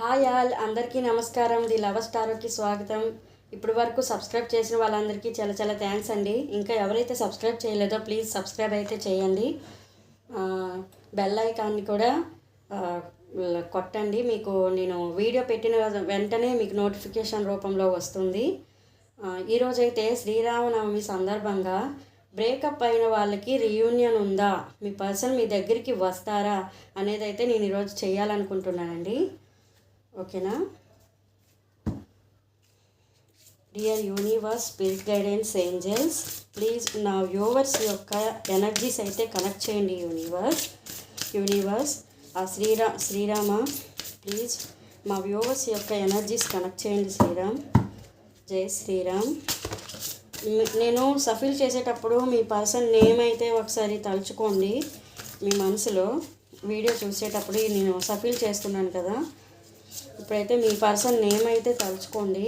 Hi all అందరికీ నమస్కారం. The lover స్టార్కి స్వాగతం. ఇప్పుడు వరకు సబ్స్క్రైబ్ చేసిన వాళ్ళందరికీ చాలా చాలా థ్యాంక్స్ అండి. ఇంకా ఎవరైతే సబ్స్క్రైబ్ చేయలేదో ప్లీజ్ సబ్స్క్రైబ్ అయితే చేయండి. బెల్ ఐకాన్ని కూడా కొట్టండి. మీకు నేను వీడియో పెట్టిన వెంటనే మీకు నోటిఫికేషన్ రూపంలో వస్తుంది. ఈరోజైతే శ్రీరామనవమి సందర్భంగా బ్రేకప్ అయిన వాళ్ళకి రీయూనియన్ ఉందా? మీ పర్సన్ మీ దగ్గరికి వస్తారా? అనేది అయితే నేను ఈరోజు చేయాలనుకుంటున్నానండి. ఓకేనా? Dear universe spirit guidance angels please నా వ్యూవర్స్ యొక్క ఎనర్జీస్ అయితే కనెక్ట్ చేయండి యూనివర్స్ యూనివర్స్ ఆ శ్రీరా శ్రీరామ ప్లీజ్ మా వ్యూవర్స్ యొక్క ఎనర్జీస్ కనెక్ట్ చేయండి శ్రీరామ్. జై శ్రీరామ్. నేను సఫిల్ చేసేటప్పుడు మీ పర్సన్ నేమ్ అయితే ఒకసారి తలుచుకోండి మీ మనసులో. వీడియో చూసేటప్పుడు నేను సఫిల్ చేస్తున్నాను కదా. ఇప్పుడైతే మీ పర్సన్ నేమ్ అయితే తలుచుకోండి.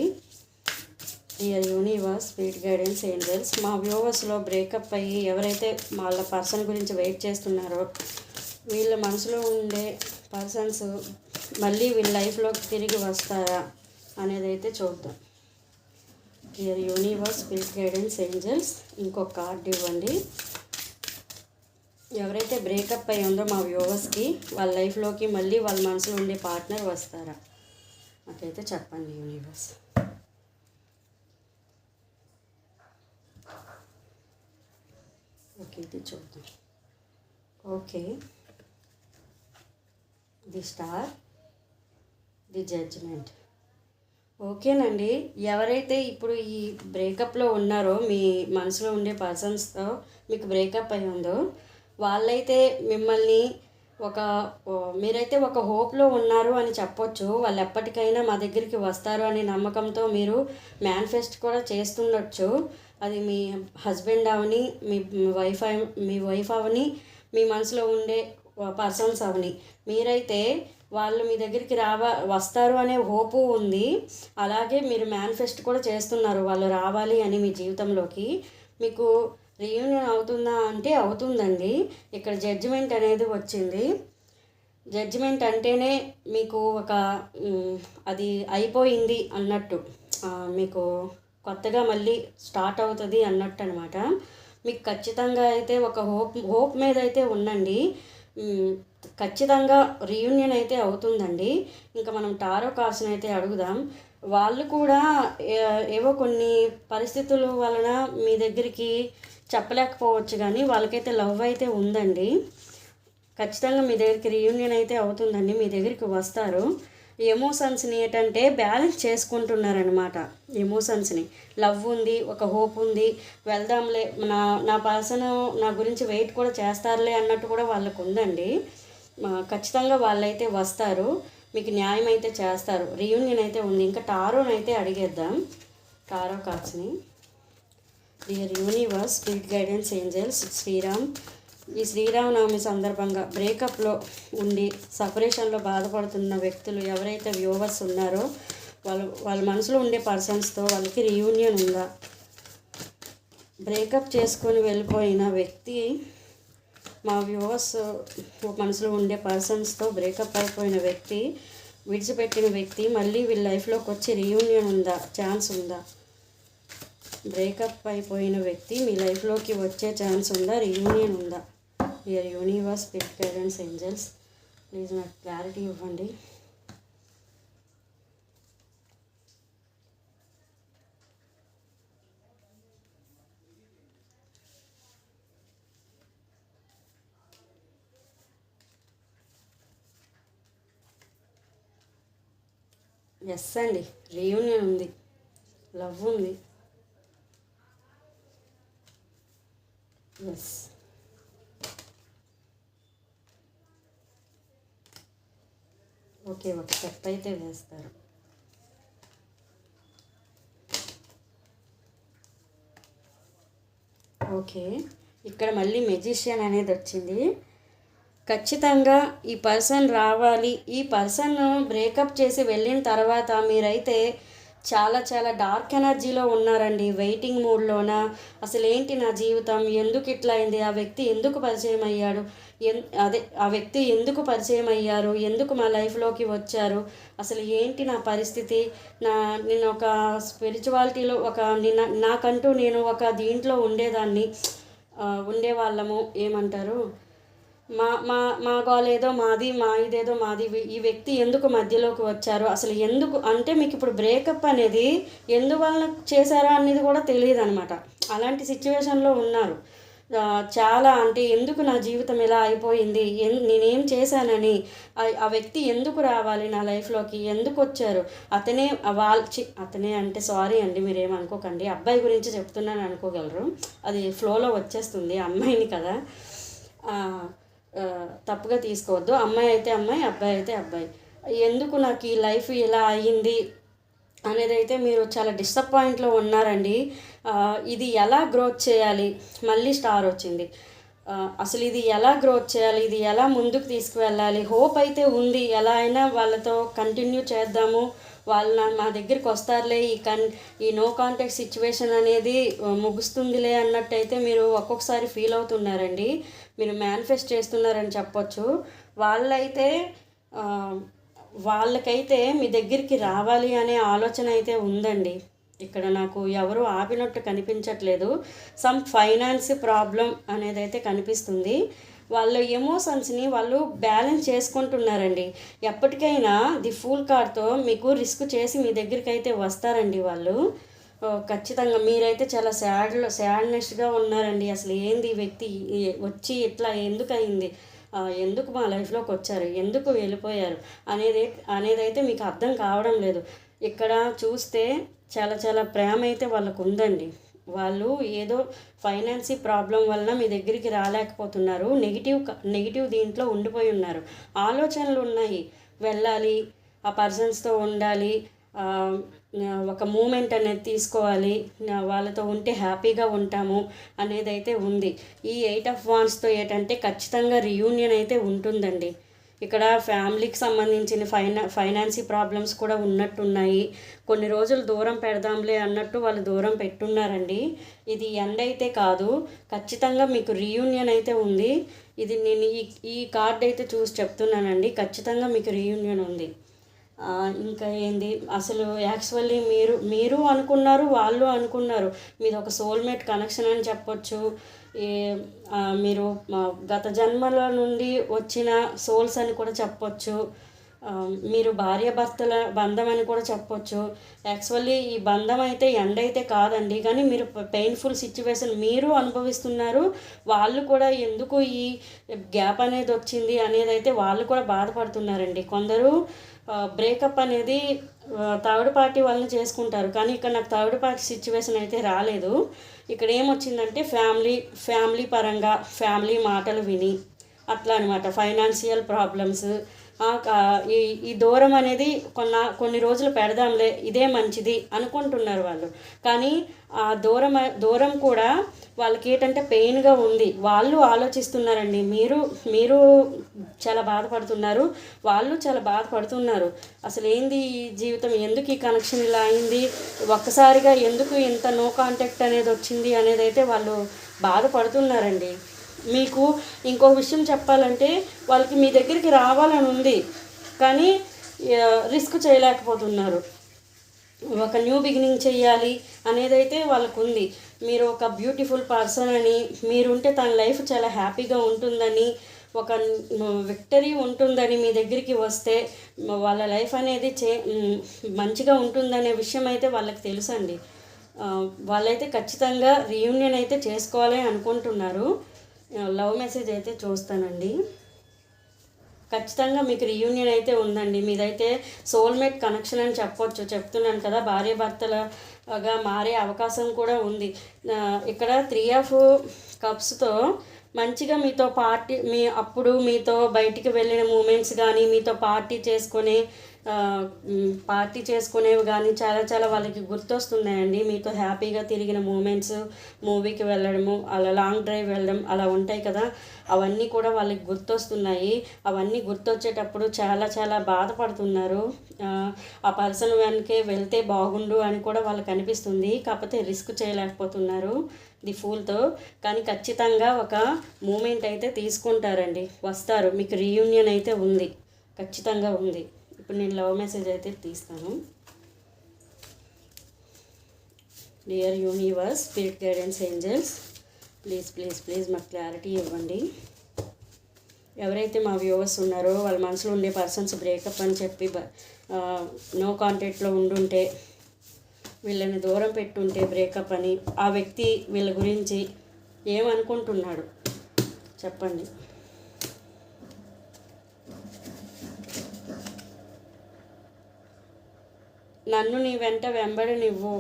Dear universe spirit guidance angels. మా వ్యూవర్స్లో బ్రేకప్ అయ్యి ఎవరైతే వాళ్ళ పర్సన్ గురించి వెయిట్ చేస్తున్నారో వీళ్ళ మనసులో ఉండే పర్సన్స్ మళ్ళీ వీళ్ళ లైఫ్లోకి తిరిగి వస్తారా అనేది అయితే చూద్దాం. Dear universe spirit guidance angels. ఇంకొక కార్డు ఇవ్వండి. ఎవరైతే బ్రేకప్ అయి ఉందో మా వ్యూవర్స్కి వాళ్ళ లైఫ్లోకి మళ్ళీ వాళ్ళ మనసులో ఉండే పార్ట్నర్ వస్తారా? నాకైతే చెప్పండి యూనివర్స్. ఓకే ఇది చూద్దాం. Okay. The star the judgement. ఓకేనండి. ఎవరైతే ఇప్పుడు ఈ బ్రేకప్లో ఉన్నారో మీ మనసులో ఉండే పర్సన్స్తో మీకు బ్రేకప్ అయి ఉందో వాళ్ళైతే మిమ్మల్ని ఒక మీరైతే ఒక హోప్లో ఉన్నారు అని చెప్పొచ్చు. వాళ్ళు ఎప్పటికైనా మా దగ్గరికి వస్తారు అనే నమ్మకంతో మీరు మేనిఫెస్ట్ కూడా చేస్తుండొచ్చు. అది మీ హస్బెండ్ అవని మీ వైఫ్ మీ వైఫ్ అవని మీ మనసులో ఉండే పర్సన్స్ అవని. మీరైతే వాళ్ళు మీ దగ్గరికి రావా వస్తారు అనే హోపు ఉంది. అలాగే మీరు మేనిఫెస్ట్ కూడా చేస్తున్నారు. వాళ్ళు రావాలి అని మీ జీవితంలోకి. మీకు రీయూనియన్ అవుతుందా అంటే అవుతుందండి. ఇక్కడ జడ్జిమెంట్ అనేది వచ్చింది. జడ్జిమెంట్ అంటేనే మీకు ఒక అది అయిపోయింది అన్నట్టు. మీకు కొత్తగా మళ్ళీ స్టార్ట్ అవుతుంది అన్నట్టు అనమాట మీకు ఖచ్చితంగా అయితే ఒక హోప్ హోప్ మీద అయితే ఉండండి ఖచ్చితంగా రీయూనియన్ అయితే అవుతుందండి. ఇంకా మనం టారో కార్స్ని అయితే అడుగుదాం. వాళ్ళు కూడా ఏవో కొన్ని పరిస్థితుల వలన మీ దగ్గరికి చెప్పలేకపోవచ్చు కానీ వాళ్ళకైతే లవ్ అయితే ఉందండి. ఖచ్చితంగా మీ దగ్గరికి రీయూనియన్ అయితే అవుతుందండి. మీ దగ్గరికి వస్తారు. ఎమోషన్స్ని ఏంటంటే బ్యాలెన్స్ చేసుకుంటున్నారనమాట ఎమోషన్స్ని లవ్ ఉంది ఒక హోప్ ఉంది. వెళ్దాంలే నా నా పర్సన్ నా గురించి వెయిట్ కూడా చేస్తారులే అన్నట్టు కూడా వాళ్ళకు ఉందండి. ఖచ్చితంగా వాళ్ళైతే వస్తారు. మీకు న్యాయం అయితే చేస్తారు. రీయూనియన్ అయితే ఉంది. ఇంకా టారోని అయితే అడిగేద్దాం. Tarot కార్డ్స్ని. Dear universe spirit guidance angels Sriram ఈ శ్రీరామనవమి సందర్భంగా బ్రేకప్లో ఉండి సపరేషన్లో బాధపడుతున్న వ్యక్తులు ఎవరైతే వ్యూవర్స్ ఉన్నారో వాళ్ళు వాళ్ళ మనసులో ఉండే పర్సన్స్తో వాళ్ళకి రీయూనియన్ ఉందా? బ్రేకప్ చేసుకొని వెళ్ళిపోయిన వ్యక్తి మా వ్యూవర్స్ మనసులో ఉండే పర్సన్స్తో బ్రేకప్ అయిపోయిన వ్యక్తి విడిచిపెట్టిన వ్యక్తి మళ్ళీ వీళ్ళ లైఫ్లోకి వచ్చి రీయూనియన్ ఉందా? ఛాన్స్ ఉందా? బ్రేకప్ అయిపోయిన వ్యక్తి మీ లైఫ్లోకి వచ్చే ఛాన్స్ ఉందా? రీయూనియన్ ఉందా? Dear universe spirit guidance angels please నాకు క్లారిటీ ఇవ్వండి. ఎస్ అండి రీయూనియన్ ఉంది. లవ్ ఉంది. ఎస్ ఓకే ఒక స్టెప్ అయితే వేస్తారు. ఓకే ఇక్కడ మళ్ళీ మెజిషియన్ అనేది వచ్చింది. ఖచ్చితంగా ఈ పర్సన్ రావాలి. ఈ పర్సన్ బ్రేకప్ చేసి వెళ్ళిన తర్వాత మీరైతే చాలా చాలా డార్క్ ఎనర్జీలో ఉన్నారండి. వెయిటింగ్ మూడ్లోన అసలు ఏంటి నా జీవితం? ఎందుకు ఇట్లా అయింది? ఆ వ్యక్తి ఎందుకు పరిచయం అయ్యాడు? ఎన్ అదే ఆ వ్యక్తి ఎందుకు పరిచయం అయ్యారు? ఎందుకు మా లైఫ్లోకి వచ్చారు? అసలు ఏంటి నా పరిస్థితి? నా నేను ఒక స్పిరిచువాలిటీలో ఒక నిన్న నాకంటూ నేను ఒక దీంట్లో ఉండేదాన్ని. ఉండేవాళ్ళము. ఏమంటారు? మా మా మా గోలేదో మాది మా ఇదేదో మాది ఈ వ్యక్తి ఎందుకు మధ్యలోకి వచ్చారు? అసలు ఎందుకు అంటే మీకు ఇప్పుడు బ్రేకప్ అనేది ఎందువలన చేశారా అనేది కూడా తెలియదు అనమాట అలాంటి సిచ్యువేషన్లో ఉన్నారు. చాలా అంటే ఎందుకు నా జీవితం ఇలా అయిపోయింది? ఎన్ నేనేం చేశానని? ఆ- వ్యక్తి ఎందుకు రావాలి నా లైఫ్లోకి? ఎందుకు వచ్చారు? అతనే వాళ్ళ చి అతనే అంటే సారీ అండి మీరేమనుకోకండి అబ్బాయి గురించి చెప్తున్నాను అనుకోగలరు. అది ఫ్లోలో వచ్చేస్తుంది అమ్మాయిని కదా. తప్పుగా తీసుకోవద్దు. అమ్మాయి అయితే అమ్మాయి అబ్బాయి అయితే అబ్బాయి. ఎందుకు నాకు ఈ లైఫ్ ఇలా అయ్యింది అనేది అయితే మీరు చాలా డిసప్పాయింట్లో ఉన్నారండి. ఇది ఎలా గ్రోత్ చేయాలి? మళ్ళీ స్టార్ వచ్చింది. అసలు ఇది ఎలా గ్రోత్ చేయాలి? ఇది ఎలా ముందుకు తీసుకువెళ్ళాలి? హోప్ అయితే ఉంది. ఎలా అయినా వాళ్ళతో కంటిన్యూ చేద్దాము. వాళ్ళు మా దగ్గరికి వస్తారులే. ఈ కన్ ఈ నో కాంటాక్ట్ సిచ్యువేషన్ అనేది ముగుస్తుందిలే అన్నట్టయితే మీరు ఒక్కొక్కసారి ఫీల్ అవుతున్నారండి. మీరు మేనిఫెస్ట్ చేస్తున్నారని చెప్పొచ్చు. వాళ్ళైతే వాళ్ళకైతే మీ దగ్గరికి రావాలి అనే ఆలోచన అయితే ఉందండి. ఇక్కడ నాకు ఎవరు ఆపినట్టు కనిపించట్లేదు. సమ్ ఫైనాన్స్ ప్రాబ్లం అనేది అయితే కనిపిస్తుంది. వాళ్ళ ఎమోషన్స్ని వాళ్ళు బ్యాలెన్స్ చేసుకుంటున్నారండి. ఎప్పటికైనా ది ఫుల్ కార్తో మీకు రిస్క్ చేసి మీ దగ్గరికి అయితే వస్తారండి వాళ్ళు. ఖచ్చితంగా మీరైతే చాలా సాడ్లో సాడ్నెస్గా ఉన్నారండి. అసలు ఏంది ఈ వ్యక్తి? వచ్చి ఇట్లా ఎందుకు అయింది ఎందుకు మా లైఫ్లోకి వచ్చారు? ఎందుకు వెళ్ళిపోయారు? అనేది అనేదైతే మీకు అర్థం కావడం లేదు. ఇక్కడ చూస్తే చాలా చాలా ప్రేమ అయితే వాళ్ళకు ఉందండి. వాళ్ళు ఏదో ఫైనాన్సీ ప్రాబ్లం వలన మీ దగ్గరికి రాలేకపోతున్నారు. నెగిటివ్ నెగిటివ్ దీంట్లో ఉండిపోయి ఉన్నారు. ఆలోచనలు ఉన్నాయి. వెళ్ళాలి ఆ పర్సన్స్తో ఉండాలి ఒక మూమెంట్ అనేది తీసుకోవాలి. వాళ్ళతో ఉంటే హ్యాపీగా ఉంటాము అనేది అయితే ఉంది. ఈ ఎయిట్ ఆఫ్ వాన్స్తో ఏంటంటే ఖచ్చితంగా రియూనియన్ అయితే ఉంటుందండి. ఇక్కడ ఫ్యామిలీకి సంబంధించిన ఫైనా ఫైనాన్సీ ప్రాబ్లమ్స్ కూడా ఉన్నట్టున్నాయి. కొన్ని రోజులు దూరం పెడదాంలే అన్నట్టు వాళ్ళు దూరం పెట్టున్నారండి. ఇది ఎండ్ అయితే కాదు. ఖచ్చితంగా మీకు రీయూనియన్ అయితే ఉంది. ఇది నేను ఈ ఈ కార్డ్ అయితే చూసి చెప్తున్నానండి. ఖచ్చితంగా మీకు రీయూనియన్ ఉంది. ఇంకా ఏంది? అసలు యాక్చువల్లీ మీరు మీరు అనుకున్నారు వాళ్ళు అనుకున్నారు. మీది ఒక సోల్మేట్ కనెక్షన్ అని చెప్పొచ్చు. ఏ మీరు గత జన్మల నుండి వచ్చిన సోల్స్ అని కూడా చెప్పొచ్చు. మీరు మీరు భార్యాభర్తల బంధం అని కూడా చెప్పొచ్చు. యాక్చువల్లీ ఈ బంధం అయితే ఎండ్ అయితే కాదండి. కానీ మీరు పెయిన్ఫుల్ సిచ్యువేషన్ మీరు అనుభవిస్తున్నారు. వాళ్ళు కూడా ఎందుకు ఈ గ్యాప్ అనేది వచ్చింది అనేది అయితే వాళ్ళు కూడా బాధపడుతున్నారండి. కొందరు బ్రేకప్ అనేది థర్డ్ పార్టీ వాళ్ళని చేసుకుంటారు. కానీ ఇక్కడ నాకు థర్డ్ పార్టీ సిచ్యువేషన్ అయితే రాలేదు. ఇక్కడ ఏమొచ్చిందంటే ఫ్యామిలీ ఫ్యామిలీ పరంగా ఫ్యామిలీ మాటలు విని అట్లా అనమాట ఫైనాన్షియల్ ప్రాబ్లమ్స్ ఈ ఈ దూరం అనేది కొన్న కొన్ని రోజులు పెడదాంలే ఇదే మంచిది అనుకుంటున్నారు వాళ్ళు. కానీ ఆ దూరం దూరం కూడా వాళ్ళకి ఏంటంటే పెయిన్గా ఉంది. వాళ్ళు ఆలోచిస్తున్నారండి మీరు మీరు చాలా బాధపడుతున్నారు వాళ్ళు చాలా బాధపడుతున్నారు. అసలు ఏంది ఈ జీవితం? ఎందుకు ఈ కనెక్షన్ ఇలా అయింది? ఒక్కసారిగా ఎందుకు ఇంత నో కాంటాక్ట్ అనేది వచ్చింది అనేది అయితే వాళ్ళు బాధపడుతున్నారండి. మీకు ఇంకో విషయం చెప్పాలంటే వాళ్ళకి మీ దగ్గరికి రావాలని ఉంది. కానీ రిస్క్ చేయలేకపోతున్నారు. ఒక న్యూ బిగినింగ్ చేయాలి అనేది అయితే వాళ్ళకు ఉంది మీరు ఒక బ్యూటిఫుల్ పర్సన్ అని మీరుంటే తన లైఫ్ చాలా హ్యాపీగా ఉంటుందని ఒక విక్టరీ ఉంటుందని మీ దగ్గరికి వస్తే వాళ్ళ లైఫ్ అనేది చే మంచిగా ఉంటుందనే విషయం అయితే వాళ్ళకి తెలుసండి. వాళ్ళైతే ఖచ్చితంగా రీయూనియన్ అయితే చేసుకోవాలి అనుకుంటున్నారు. లవ్ మెసేజ్ అయితే చూస్తానండి. ఖచ్చితంగా మీకు రీయూనియన్ అయితే ఉందండి. మీదైతే సోల్మేట్ కనెక్షన్ అని చెప్పొచ్చు. చెప్తున్నాను కదా భార్య భర్తలుగా మారే అవకాశం కూడా ఉంది. ఇక్కడ త్రీ ఆఫ్ కప్స్తో మంచిగా మీతో పార్టీ మీ అప్పుడు మీతో బయటికి వెళ్ళిన మూమెంట్స్ కానీ మీతో పార్టీ చేసుకొని పార్టీ చేసుకునేవి కానీ చాలా చాలా వాళ్ళకి గుర్తొస్తున్నాయండి. మీతో హ్యాపీగా తిరిగిన మూమెంట్స్ మూవీకి వెళ్ళడము అలా లాంగ్ డ్రైవ్ వెళ్ళడం అలా ఉంటాయి కదా. అవన్నీ కూడా వాళ్ళకి గుర్తొస్తున్నాయి. అవన్నీ గుర్తొచ్చేటప్పుడు చాలా చాలా బాధపడుతున్నారు. ఆ, పర్సన్ వెనకే వెళ్తే బాగుండు అని కూడా వాళ్ళకి అనిపిస్తుంది. కాకపోతే రిస్క్ చేయలేకపోతున్నారు ది ఫూల్తో. కానీ ఖచ్చితంగా ఒక మూమెంట్ అయితే తీసుకుంటారండి. వస్తారు. మీకు రీయూనియన్ అయితే ఉంది. ఖచ్చితంగా ఉంది. ఇప్పుడు నేను లవ్ మెసేజ్ అయితే తీస్తాను. Dear universe spirit guidance angels please please please మాకు క్లారిటీ ఇవ్వండి. ఎవరైతే మా వ్యూవర్స్ ఉన్నారో వాళ్ళ మనసులో ఉండే పర్సన్స్ బ్రేకప్ అని చెప్పి నో కాంటాక్ట్లో ఉండుంటే వీళ్ళని దూరం పెట్టుంటే బ్రేకప్ అని ఆ వ్యక్తి వీళ్ళ గురించి ఏమనుకుంటున్నాడు? చెప్పండి. నన్ను నీ వెంట వెంబడినివ్వు.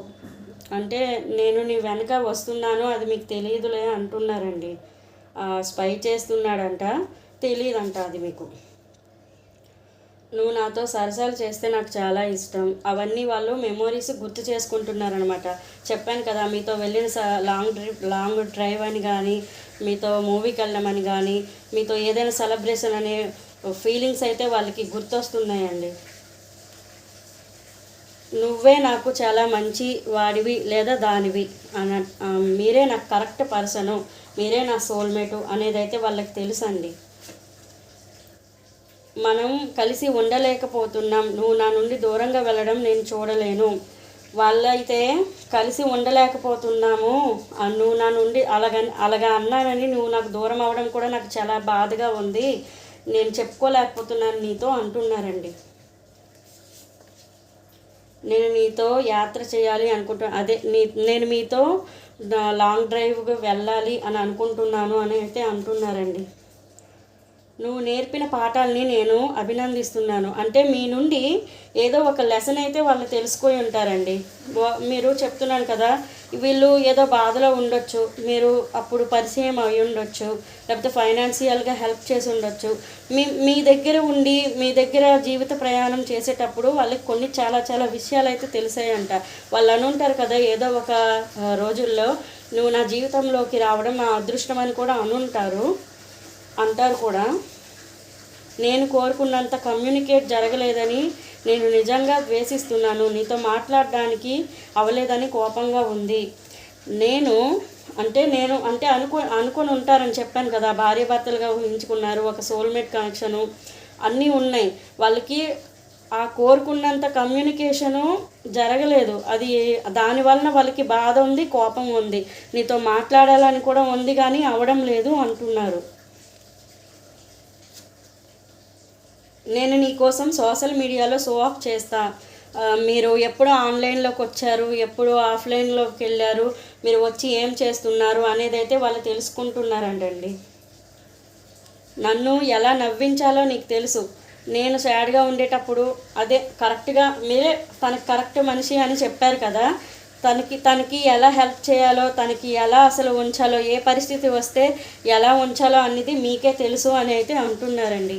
అంటే నేను నీ వెనక వస్తున్నాను అది మీకు తెలియదులే అంటున్నారండి. స్పై చేస్తున్నాడంట తెలియదంట అది మీకు. నువ్వు నాతో సరసాలు చేస్తే నాకు చాలా ఇష్టం. అవన్నీ వాళ్ళు మెమోరీస్ గుర్తు చేసుకుంటున్నారనమాట చెప్పాను కదా మీతో వెళ్ళిన స లాంగ్ ట్రిప్ లాంగ్ డ్రైవ్ అని కానీ మీతో మూవీకి వెళ్ళమని కానీ మీతో ఏదైనా సెలబ్రేషన్ అనే ఫీలింగ్స్ అయితే వాళ్ళకి గుర్తొస్తున్నాయండి. నువ్వే నాకు చాలా మంచి వాడివి లేదా దానివి అన మీరే నాకు కరెక్ట్ పర్సను మీరే నా సోల్మేటు అనేది అయితే వాళ్ళకి తెలుసండి. మనం కలిసి ఉండలేకపోతున్నాం. నువ్వు నా నుండి దూరంగా వెళ్ళడం నేను చూడలేను. వాళ్ళైతే కలిసి ఉండలేకపోతున్నాము. నువ్వు నా నుండి అలాగ అలాగా అన్నానని నువ్వు నాకు దూరం అవడం కూడా నాకు చాలా బాధగా ఉంది. నేను చెప్పుకోలేకపోతున్నాను నీతో అంటున్నారండి. నేను నీతో యాత్ర చేయాలి అనుకుంటున్నా అదే నీ నేను మీతో లాంగ్ డ్రైవ్కి వెళ్ళాలి అని అనుకుంటున్నాను అని అయితే అంటున్నారండి. నువ్వు నేర్పిన పాఠాలని నేను అభినందిస్తున్నాను. అంటే మీ నుండి ఏదో ఒక లెసన్ అయితే వాళ్ళు తెలుసుకొని ఉంటారండి. మీరు చెప్తున్నాను కదా వీళ్ళు ఏదో బాధలో ఉండొచ్చు మీరు అప్పుడు పరిచయం అయి ఉండొచ్చు లేకపోతే ఫైనాన్షియల్గా హెల్ప్ చేసి ఉండొచ్చు. మీ మీ దగ్గర ఉండి మీ దగ్గర జీవిత ప్రయాణం చేసేటప్పుడు వాళ్ళకి కొన్ని చాలా చాలా విషయాలు అయితే తెలిసాయంట. వాళ్ళు అనుంటారు కదా ఏదో ఒక రోజుల్లో నువ్వు నా జీవితంలోకి రావడం నా అదృష్టం అని కూడా అనుంటారు. అంటారు కూడా. నేను కోరుకున్నంత కమ్యూనికేట్ జరగలేదని నేను నిజంగా ద్వేషిస్తున్నాను. నీతో మాట్లాడడానికి అవలేదని కోపంగా ఉంది. నేను అంటే నేను అంటే అనుకో అనుకొని ఉంటారని చెప్పాను కదా. భార్య భర్తలుగా ఊహించుకున్నారు. ఒక సోల్మేట్ కనెక్షను అన్నీ ఉన్నాయి. వాళ్ళకి ఆ కోరుకున్నంత కమ్యూనికేషను జరగలేదు. అది దాని వలన వాళ్ళకి బాధ ఉంది కోపం ఉంది. నీతో మాట్లాడాలని కూడా ఉంది కానీ అవడం లేదు అంటున్నారు. నేను నీ కోసం సోషల్ మీడియాలో షో ఆఫ్ చేస్తా. మీరు ఎప్పుడు ఆన్లైన్లోకి వచ్చారు? ఎప్పుడు ఆఫ్లైన్లోకి వెళ్ళారు? మీరు వచ్చి ఏం చేస్తున్నారు అనేది అయితే వాళ్ళు తెలుసుకుంటున్నారంటండి. నన్ను ఎలా నవ్వించాలో నీకు తెలుసు. నేను సాడ్గా ఉండేటప్పుడు అదే కరెక్ట్గా మీరే తనకి కరెక్ట్ మనిషి అని చెప్పారు కదా. తనకి తనకి ఎలా హెల్ప్ చేయాలో తనకి ఎలా అసలు ఉంచాలో ఏ పరిస్థితి వస్తే ఎలా ఉంచాలో అనేది మీకే తెలుసు అని అయితే అంటున్నారండి.